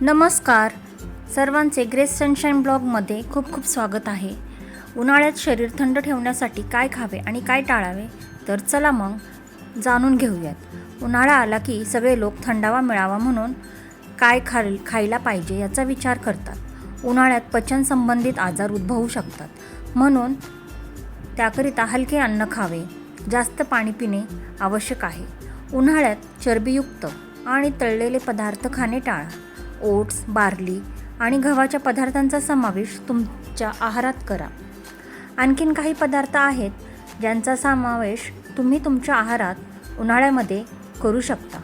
नमस्कार. सर्वांचे grace sunshine ब्लॉगमध्ये खूप खूप स्वागत आहे. उन्हाळ्यात शरीर थंड ठेवण्यासाठी काय खावे आणि काय टाळावे तर चला मग जाणून घेऊयात. उन्हाळा आला की सगळे लोक थंडावा मिळावा म्हणून काय खा खायला पाहिजे याचा विचार करतात. उन्हाळ्यात पचन संबंधित आजार उद्भवू शकतात. म्हणून त्याकरिता हलके अन्न खावे जास्त पाणी पिणे आवश्यक आहे. उन्हाळ्यात चरबीयुक्त आणि तळलेले पदार्थ खाणे टाळा. ओट्स बार्ली आणि गव्हाच्या पदार्थांचा समावेश तुमच्या आहारात करा. आणखीन काही पदार्थ आहेत ज्यांचा समावेश तुम्ही तुमच्या आहारात उन्हाळ्यामध्ये करू शकता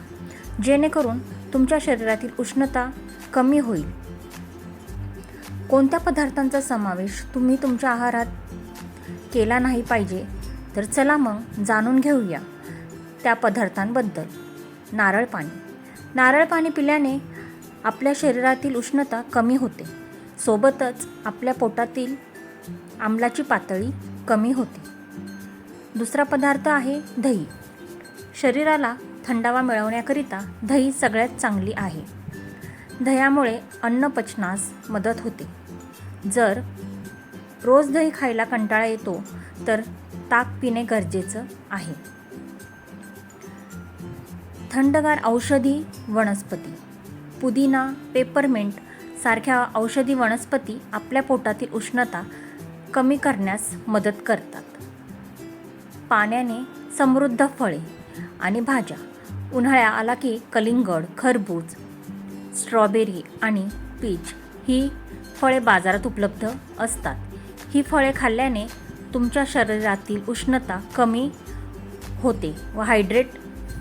जेणेकरून तुमच्या शरीरातील उष्णता कमी होईल. कोणत्या पदार्थांचा समावेश तुम्ही तुमच्या आहारात केला नाही पाहिजे तर चला मग जाणून घेऊया त्या पदार्थांबद्दल. नारळ पाणी. नारळ पाणी पिल्याने आपल्या शरीरातील उष्णता कमी होते. सोबतच आपल्या पोटातील आम्लाची पातळी कमी होते. दुसरा पदार्थ आहे दही. शरीराला थंडावा मिळवण्याकरिता दही सगळ्यात चांगली आहे. दह्यामुळे अन्न पचनास मदत होते. जर रोज दही खायला कंटाळा येतो तर ताक पिणे गरजेचं आहे. थंडगार औषधी वनस्पती. पुदिना पेपरमिंट सारख्या औषधी वनस्पती आपल्या पोटातील उष्णता कमी करण्यास मदत करतात. पाण्याने समृद्ध फळे आणि भाज्या. उन्हाळ्या आला की कलिंगड खरबूज स्ट्रॉबेरी आणि पीच ही फळे बाजारात उपलब्ध असतात. ही फळे खाल्ल्याने तुमच्या शरीरातील उष्णता कमी होते व हायड्रेट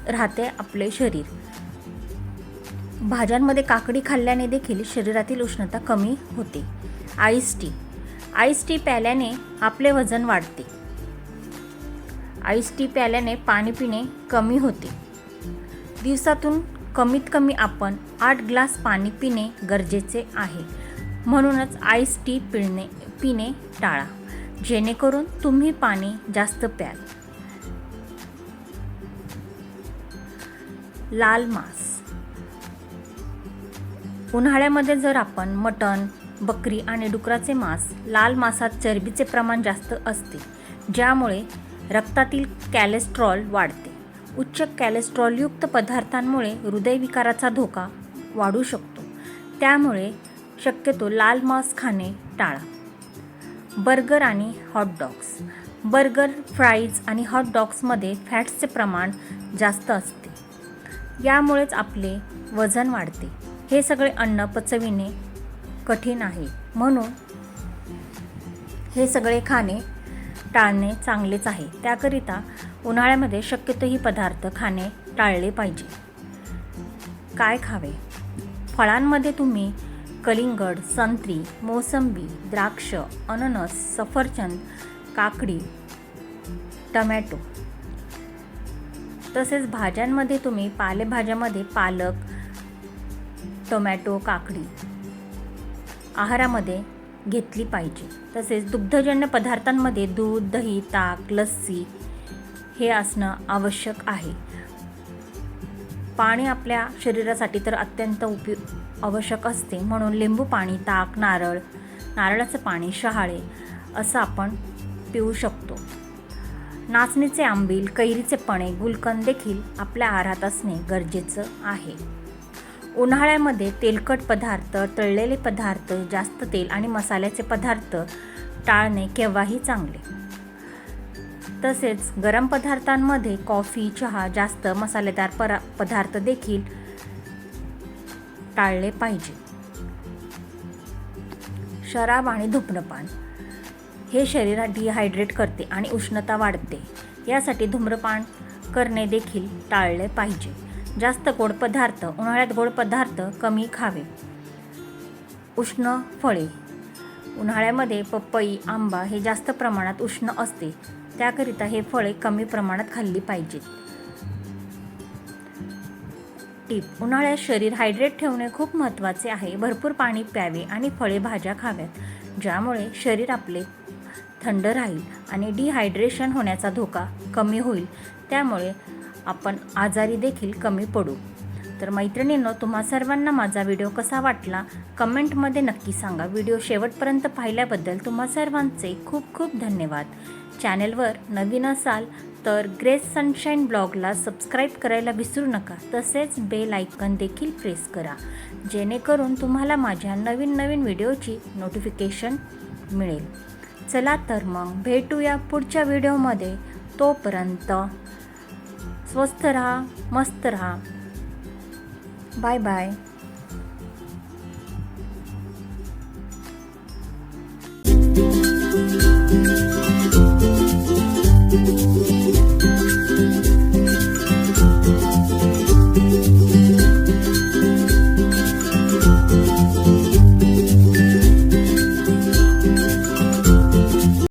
राहते आपले शरीर. भाज्यांमध्ये काकडी खाल्ल्याने देखील शरीरातील उष्णता कमी होते. आईस टी आईस टी प्याल्याने आपले वजन वाढते. आईस टी प्याल्याने पाणी पिणे कमी होते. दिवसातून कमीत कमी आपण आठ ग्लास पाणी पिणे गरजेचे आहे. म्हणूनच आईस टी पिणे पिणे टाळा. जेणेकरून तुम्ही पाणी जास्त प्याल. लाल मांस. उन्हाळ्यामध्ये जर आपण मटण बकरी आणि डुकराचे मांस लाल मांसात चरबीचे प्रमाण जास्त असते ज्यामुळे रक्तातील कॅलेस्ट्रॉल वाढते. उच्च कॅलेस्ट्रॉलयुक्त पदार्थांमुळे हृदयविकाराचा धोका वाढू शकतो. त्यामुळे शक्यतो लाल मांस खाणे टाळा. बर्गर आणि हॉटडॉग्स बर्गर फ्राईज आणि हॉटडॉग्समध्ये फॅट्सचे प्रमाण जास्त असते. यामुळेच आपले वजन वाढते. हे सगळे अन्न पचविणे कठीण आहे. म्हणून हे सगळे खाणे टाळणे चांगलेच आहे. त्याकरिता उन्हाळ्यामध्ये शक्यतो ही पदार्थ खाणे टाळले पाहिजे. काय खावे? फळांमध्ये तुम्ही कलिंगड संत्री मोसंबी द्राक्ष अननस सफरचंद काकडी टमॅटो तसेच भाज्यांमध्ये तुम्ही पालेभाज्यामध्ये पालक टोमॅटो काकडी आहारामध्ये घेतली पाहिजे. तसेच दुग्धजन्य पदार्थांमध्ये दूध दही ताक लस्सी हे असणं आवश्यक आहे. पाणी आपल्या शरीरासाठी तर अत्यंत उपयु आवश्यक असते. म्हणून लिंबू पाणी ताक नारळ नारळाचं पाणी शहाळे असं आपण पिऊ शकतो. नाचणीचे आंबील कैरीचे पणे गुलकंद देखील आपल्या आहारात असणे गरजेचं आहे. उन्हाळ्यामध्ये तेलकट पदार्थ तळलेले पदार्थ जास्त तेल आणि मसाल्याचे पदार्थ टाळणे केव्हाही चांगले. तसेच गरम पदार्थांमध्ये कॉफी चहा जास्त मसालेदार परा पदार्थ देखील टाळले पाहिजे. शराब आणि धूम्रपान. हे शरीरात डिहायड्रेट करते आणि उष्णता वाढते. यासाठी धूम्रपान करणे देखील टाळले पाहिजे. जास्त गोड पदार्थ उन्हाळ्यात गोड पदार्थ कमी खावे. उष्ण फळे. उन्हाळ्यामध्ये पपई आंबा हे जास्त प्रमाणात उष्ण असते. त्याकरिता हे फळे कमी प्रमाणात खाल्ली पाहिजेत. टीप उन्हाळ्यात शरीर हायड्रेट ठेवणे खूप महत्त्वाचे आहे. भरपूर पाणी प्यावे आणि फळे भाज्या खाव्यात ज्यामुळे शरीर आपले थंड राहील आणि डिहायड्रेशन होण्याचा धोका कमी होईल. त्यामुळे आपण आजारी देखील कमी पडू. तर मैत्रिणींनो तुम्हा सर्वांना माझा व्हिडिओ कसा वाटला? कमेंटमध्ये नक्की सांगा. व्हिडिओ शेवटपर्यंत पाहिल्याबद्दल तुम्हा सर्वांचे खूप खूप धन्यवाद. चॅनेलवर नवीन असाल तर ग्रेस सनशाईन ब्लॉगला सबस्क्राईब करायला विसरू नका. तसेच बेल आयकन देखील प्रेस करा. जेणेकरून तुम्हाला माझ्या नवीन नवीन व्हिडिओची नोटिफिकेशन मिळेल. चला तर मग भेटूया पुढच्या व्हिडिओमध्ये. तोपर्यंत स्वस्त राहा मस्त राहा. Bye bye